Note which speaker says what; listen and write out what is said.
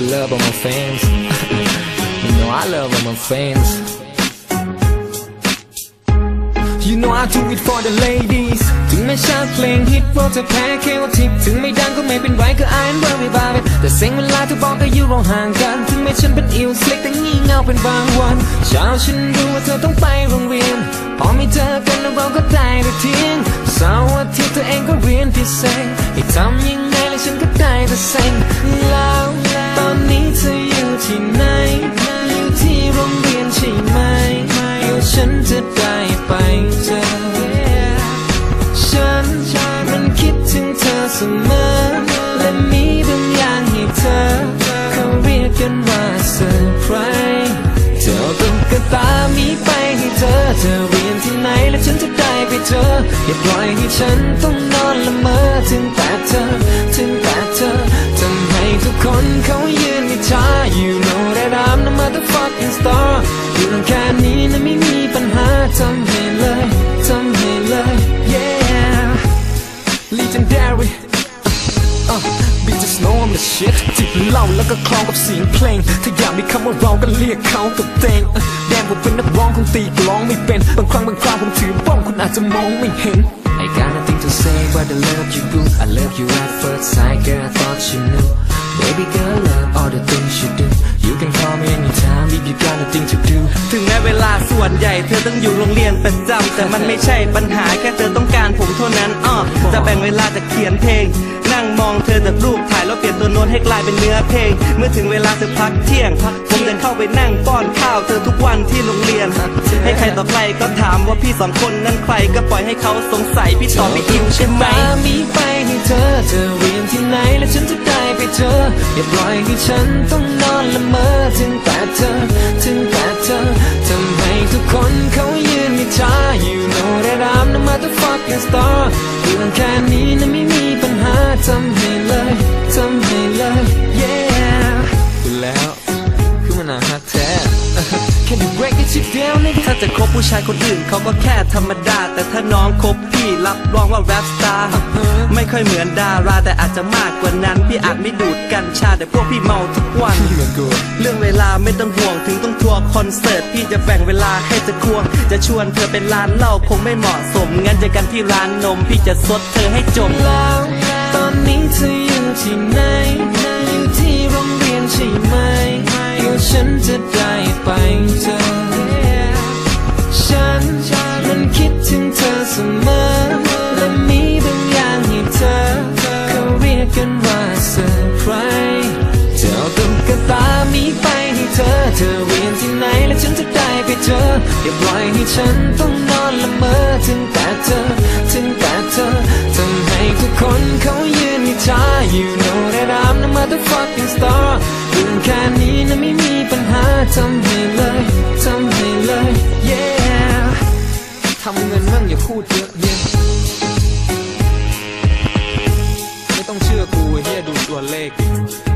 Speaker 1: love all my fans You know I love all my fans You know I do it for the ladies ถึงไม่ชอบเพลงฮิตเพราะจะแพ้แค่ว่าทิปถึงไม่ดังก็ไม่เป็นไรก็ I ain't worried about it แต่เซ็งเวลาที่บอกก็อยู่เราห่างกัน ถึงแม้ฉันเป็นอิวสเล็กแต่งี่เง่าเป็นบางวัน เช้าฉันรู้ว่าเธอต้องไปโรงเรียน พอไม่เจอกันแล้วเราก็ได้แต่เที่ยงเสาร์อาทิตย์ตัวเองก็เรียนพิเศษให้ทำยังไงแล้วฉันก็ได้แต่เซ็งแล้ว เธอเรียนที่ไหนและฉันจะได้ไปเจอ อย่าปล่อยให้ฉันต้องนอนละเมอถึงแต่เธอ ถึงแต่เธอทำให้ทุกคนเขายืนอิจฉา You know that I'm the motherfucking star อยู่ตรงแค่นี้นะไม่มีปัญหาทำให้เลยทำให้เลย yeah legendary อะ Big just know I'm the shit จิบเหล้าแล้วก็คลองกับเสียงเพลง ถ้าอยากมีคำว่าเราก็เรียกเขากับเตงอะแดงผมเป็นนักร้องคงตีกลองไม่เป็นบางครั้งบางคราวผมถือบ้องคุณอาจจะมองไม่เห็น I got nothing to say but I love you boo I love you at first sight girl I thought you knew Baby girl love all the things you do You can call me anytime if you got nothing to do
Speaker 2: ถึงแม้เวลาส่วนใหญ่เธอต้องอยู่โรงเรียนประจำแต่มันไม่ใช่ปัญหาแค่เธอต้องการผมเท่านั้นอ้อจะแบ่งเวลาจะเขียนเพลง นั่งมองเธอจากรูปถ่ายแล้วเปลี่ยนตัวโนให้กลายเป็นเนื้อเพลง เมื่อถึงเวลาเธอพักเที่ยง ผมจะเข้าไปนั่งป้อนข้าวเธอทุกวันที่โรงเรียน ให้ใครต่อใครก็ถามว่าพี่สองคนนั้นใครก็ปล่อยให้เขาสงสัยพี่ตอบไม่อิวใช่ไหม
Speaker 1: มีไปให้เธอเธอเรียนที่ไหนและฉันจะได้ไปเจออย่าปล่อยให้ฉันต้องนอนละเมอถึงแต่เธอถึงแต่เธอ
Speaker 2: ถ้าจะคบผู้ชายคนอื่นเขาก็แค่ธรรมดา แต่ถ้าน้องคบพี่รับรองว่าแรปสตาร์ไม่ค่อยเหมือนดาราแต่อาจจะมากกว่านั้น พี่อาจไม่ดูดกัญชาแต่พวกพี่เมาทุกวัน
Speaker 1: เหมือนกู
Speaker 2: เรื่องเวลาไม่ต้องห่วงถึงต้องทัวร์คอนเสิร์ต พี่จะแบ่งเวลาให้จะควง จะชวนเธอเป็นร้านเหล้าคงไม่เหมาะสม งั้นเจอกันที่ร้านนม พี่จะซดเธอให้จม
Speaker 1: แล้วตอนนี้เธออยู่ที่ไหนอยู่ที่โรงเรียนใช่ไหมเดี๋ยวฉันจะได้ไปเจอ กันว่าเซอร์ไพรส์เธอเอาตุ๊กตามีไปให้เธอ เธอเรียนที่ไหนและฉันจะได้ไปเจอ อย่าปล่อยให้ฉันต้องนอนละเมอถึงแต่เธอ ถึงแต่เธอทำให้ทุกคนเขายืนอิจา You know that I'm the motherfucking star เรื่องแค่นี้นะไม่มีปัญหาทำให้เลย ทำให้เลย yeah ทำเงินมั่งอย่าพูดเยอะ เฮียไม่ต้